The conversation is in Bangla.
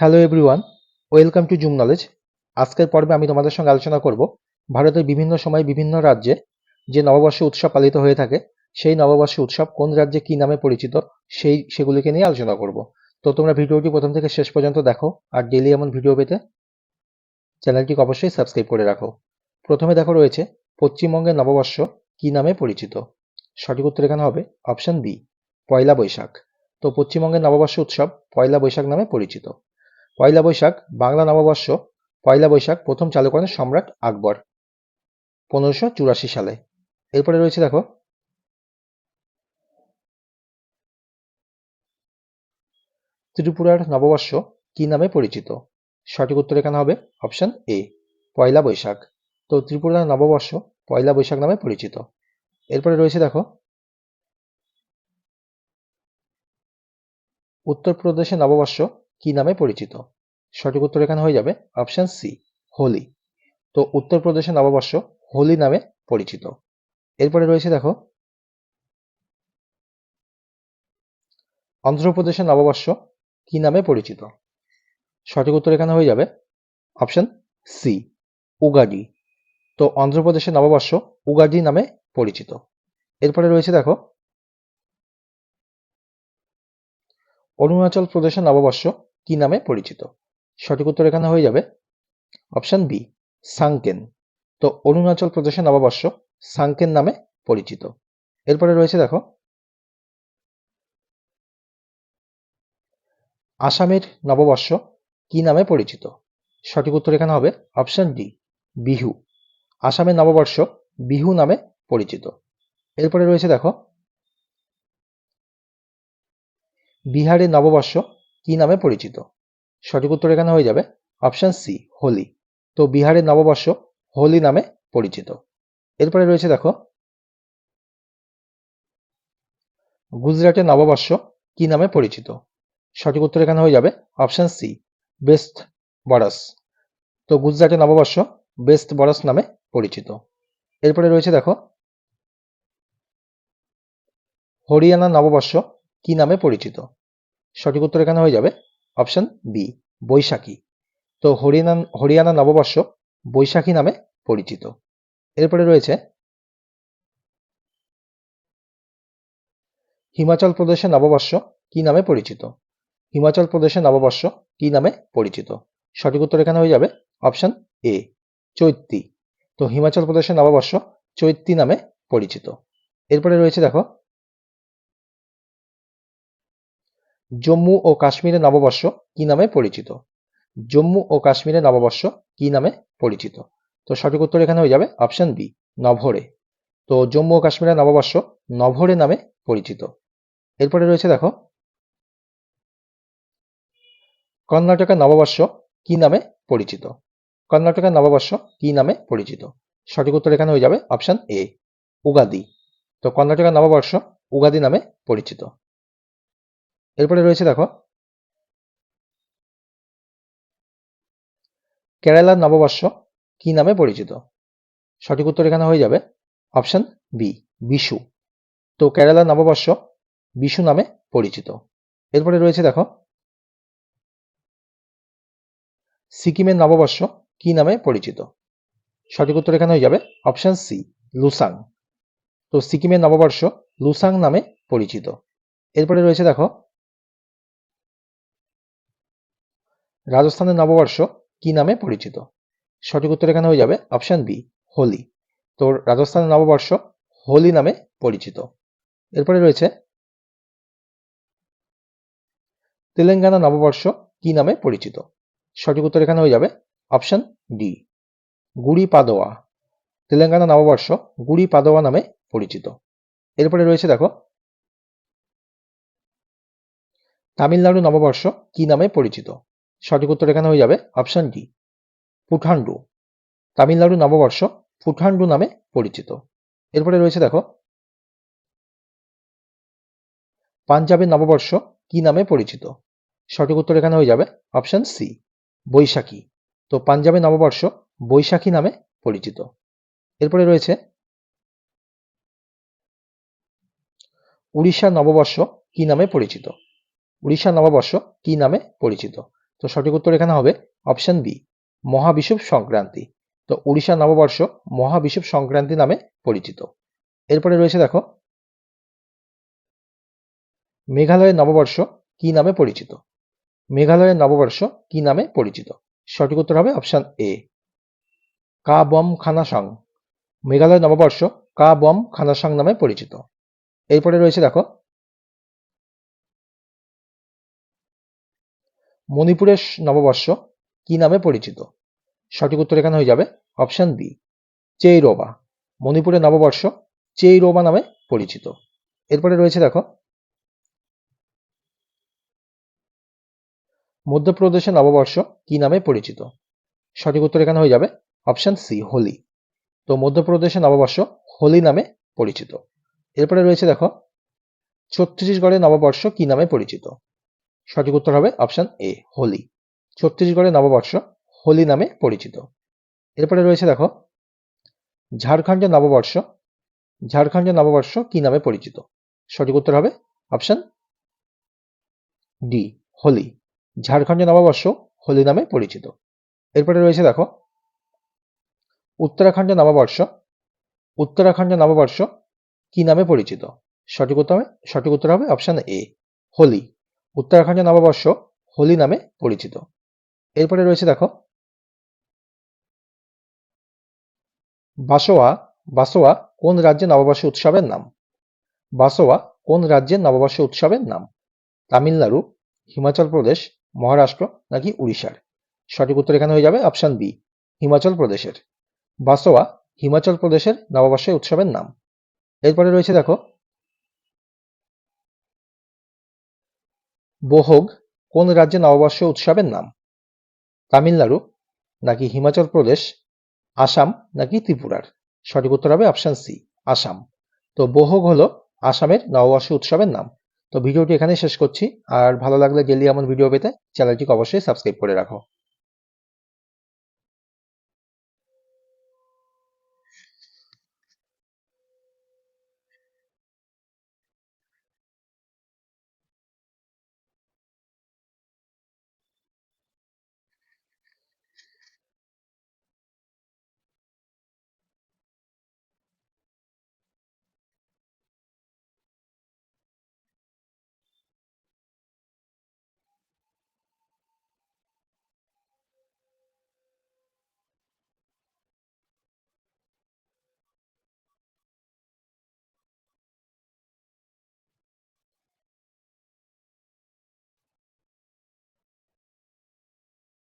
Hello everyone welcome to Zoom knowledge আজকের পর্বে আমি তোমাদের সঙ্গে আলোচনা করব ভারতের বিভিন্ন সময় বিভিন্ন রাজ্যে যে নববর্ষ উৎসব পালিত হয়ে থাকে, সেই নববর্ষ উৎসব কোন রাজ্যে কি নামে পরিচিত, সেই সেগুলিকে নিয়ে আলোচনা করব। তো তোমরা ভিডিওটি প্রথম থেকে শেষ পর্যন্ত দেখো আর ডেলি এমন ভিডিও পেতে চ্যানেলটিকে অবশ্যই সাবস্ক্রাইব করে রাখো। প্রথমে দেখো রয়েছে পশ্চিমবঙ্গের নববর্ষ কি নামে পরিচিত। সঠিক উত্তর এখানে হবে অপশন বি পয়লা বৈশাখ। তো পশ্চিমবঙ্গের নববর্ষ উৎসব পয়লা বৈশাখ নামে পরিচিত। পয়লা বৈশাখ, বাংলা নববর্ষ, পয়লা বৈশাখ, প্রথম চালু করেন সম্রাট আকবর, পনেরোশো চুরাশি সালে। এরপরে রয়েছে দেখো, ত্রিপুরার নববর্ষ কি নামে পরিচিত? সঠিক উত্তর এখানে হবে অপশন এ, পয়লা বৈশাখ। তো ত্রিপুরার নববর্ষ পয়লা বৈশাখ নামে পরিচিত। এরপরে রয়েছে দেখো উত্তরপ্রদেশের নববর্ষ কি নামে পরিচিত? সঠিক উত্তর এখানে হয়ে যাবে অপশন সি হোলি। তো উত্তরপ্রদেশের নববর্ষ হোলি নামে পরিচিত। এরপরে রয়েছে দেখো, অন্ধ্রপ্রদেশের নববর্ষ কি নামে পরিচিত? সঠিক উত্তর এখানে হয়ে যাবে অপশন সি উগাডি। তো অন্ধ্রপ্রদেশের নববর্ষ উগাডি নামে পরিচিত। এরপরে রয়েছে দেখো অরুণাচল প্রদেশের নববর্ষ কি নামে পরিচিত? সঠিক উত্তর এখানে হয়ে যাবে অপশন বি, সাংকেন। তো অরুণাচল প্রদেশের নববর্ষ সাংকেন নামে পরিচিত। এরপরে রয়েছে দেখো, আসামের নববর্ষ কি নামে পরিচিত? সঠিক উত্তর এখানে হবে অপশন ডি, বিহু। আসামের নববর্ষ বিহু নামে পরিচিত। এরপরে রয়েছে দেখো বিহারের নববর্ষ কি নামে পরিচিত? সঠিক উত্তর এখানে হয়ে যাবে অপশন সি হোলি। তো বিহারের নববর্ষ হোলি নামে পরিচিত। এরপরে রয়েছে দেখো গুজরাটের নববর্ষ কি নামে পরিচিত? সঠিক উত্তর এখানে হয়ে যাবে অপশন সি বেস্ট বরস। তো গুজরাটের নববর্ষ বেস্ট বরস নামে পরিচিত। এরপরে রয়েছে দেখো, হরিয়ানা নববর্ষ কি নামে পরিচিত? সঠিক উত্তর এখানে হয়ে যাবে অপশন বি বৈশাখী। তো হরিয়ানা হরিয়ানা নববর্ষ বৈশাখী নামে পরিচিত। এরপরে রয়েছে হিমাচল প্রদেশের নববর্ষ কি নামে পরিচিত? হিমাচল প্রদেশের নববর্ষ কি নামে পরিচিত? সঠিক উত্তর এখানে হয়ে যাবে অপশন এ চৈত্রী। তো হিমাচল প্রদেশের নববর্ষ চৈত্রী নামে পরিচিত। এরপরে রয়েছে দেখো জম্মু ও কাশ্মীরের নববর্ষ কি নামে পরিচিত? জম্মু ও কাশ্মীরের নববর্ষ কি নামে পরিচিত? তো সঠিক উত্তর এখানে হয়ে যাবে অপশন বি নভরে। তো জম্মু ও কাশ্মীরের নববর্ষ নভরে নামে পরিচিত। এরপরে রয়েছে দেখো, কর্ণাটকের নববর্ষ কি নামে পরিচিত? কর্ণাটকের নববর্ষ কি নামে পরিচিত? সঠিক উত্তর এখানে হয়ে যাবে অপশন এ উগাদি। তো কর্ণাটকের নববর্ষ উগাদি নামে পরিচিত। এরপরে রয়েছে দেখো। কেরালার নববর্ষ কি নামে পরিচিত? সঠিক উত্তর এখানে হয়ে যাবে অপশন বি, বিশু। তো কেরালার নববর্ষ বিশু নামে পরিচিত। এরপরে রয়েছে দেখো, সিকিমের নববর্ষ কি নামে পরিচিত? সঠিক উত্তর এখানে হয়ে যাবে অপশন সি, লুসাং। তো সিকিমের নববর্ষ লুসাং নামে পরিচিত। এরপরে রয়েছে দেখো রাজস্থানের নববর্ষ কি নামে পরিচিত? সঠিক উত্তর এখানে হয়ে যাবে অপশন বি হোলি। তো রাজস্থানের নববর্ষ হোলি নামে পরিচিত। এরপরে রয়েছে তেলেঙ্গানা নববর্ষ কি নামে পরিচিত? সঠিক উত্তর এখানে হয়ে যাবে অপশন ডি গুড়ি পাদোয়া। তেলেঙ্গানা নববর্ষ গুড়ি পাদোয়া নামে পরিচিত। এরপরে রয়েছে দেখো তামিলনাড়ু নববর্ষ কি নামে পরিচিত? সঠিক উত্তর এখানে হয়ে যাবে অপশন ডি পুঠান্ডু তামিলনাড়ু নববর্ষ পুঠান্ডু নামে পরিচিত। এরপরে রয়েছে দেখো পাঞ্জাবের নববর্ষ কি নামে পরিচিত? সঠিক উত্তর এখানে হয়ে যাবে অপশন সি বৈশাখী তো পাঞ্জাবের নববর্ষ বৈশাখী নামে পরিচিত। এরপরে রয়েছে উড়িষ্যার নববর্ষ কি নামে পরিচিত? উড়িষ্যার নববর্ষ কি নামে পরিচিত? তো সঠিক উত্তর এখানে হবে অপশন বি মহাবিষুব সংক্রান্তি। তো উড়িষ্যা নববর্ষ মহাবিষুব সংক্রান্তি নামে পরিচিত। এরপরে রয়েছে দেখো মেঘালয়ের নববর্ষ কি নামে পরিচিত? মেঘালয়ের নববর্ষ কি নামে পরিচিত? সঠিক উত্তর হবে অপশন এ কা বম খানাসং মেঘালয় নববর্ষ কা বম খানাসং নামে পরিচিত। এরপরে রয়েছে দেখো মণিপুরের নববর্ষ কি নামে পরিচিত? সঠিক উত্তর এখানে হয়ে যাবে অপশন বি চেইরোবা মণিপুরের নববর্ষ চেইরোবা নামে পরিচিত। এরপরে রয়েছে দেখো, মধ্যপ্রদেশের নববর্ষ কি নামে পরিচিত? সঠিক উত্তর এখানে হয়ে যাবে অপশন সি হোলি। তো মধ্যপ্রদেশের নববর্ষ হোলি নামে পরিচিত। এরপরে রয়েছে দেখো ছত্তিশগড়ের নববর্ষ কি নামে পরিচিত? সঠিক উত্তর হবে অপশন এ হোলি। ছত্তিশগড়ের নববর্ষ হোলি নামে পরিচিত। এরপরে রয়েছে দেখো, ঝাড়খণ্ডের নববর্ষ ঝাড়খণ্ডের নববর্ষ কি নামে পরিচিত? সঠিক উত্তর হবে অপশন ডি হোলি। ঝাড়খণ্ডের নববর্ষ হোলি নামে পরিচিত। এরপরে রয়েছে দেখো, উত্তরাখণ্ডের নববর্ষ উত্তরাখণ্ডের নববর্ষ কি নামে পরিচিত? সঠিক উত্তর হবে, সঠিক উত্তর হবে অপশন এ হোলি। উত্তরাখণ্ডের নববর্ষ হোলি নামে পরিচিত। এরপরে রয়েছে দেখো, বাসোয়া বাসোয়া কোন রাজ্যে নববর্ষ উৎসবের নাম? বাসোয়া কোন রাজ্যের নববর্ষ উৎসবের নাম? তামিলনাড়ু, হিমাচল প্রদেশ, মহারাষ্ট্র নাকি উড়িষ্যার? সঠিক উত্তর এখানে হয়ে যাবে অপশন বি, হিমাচল প্রদেশের। বাসোয়া হিমাচল প্রদেশের নববর্ষ উৎসবের নাম। এরপরে রয়েছে দেখো বোহগ কোন রাজ্যে নববর্ষ উৎসবের নাম? তামিলনাড়ু নাকি হিমাচল প্রদেশ? আসাম নাকি ত্রিপুরার? সঠিক উত্তর হবে অপশান সি, আসাম। তো বোহগ হলো আসামের নববর্ষ উৎসবের নাম। তো ভিডিওটি এখানে শেষ করছি। আর ভালো লাগলে ডেলি এমন ভিডিও পেতে চ্যানেলটিকে অবশ্যই সাবস্ক্রাইব করে রাখো।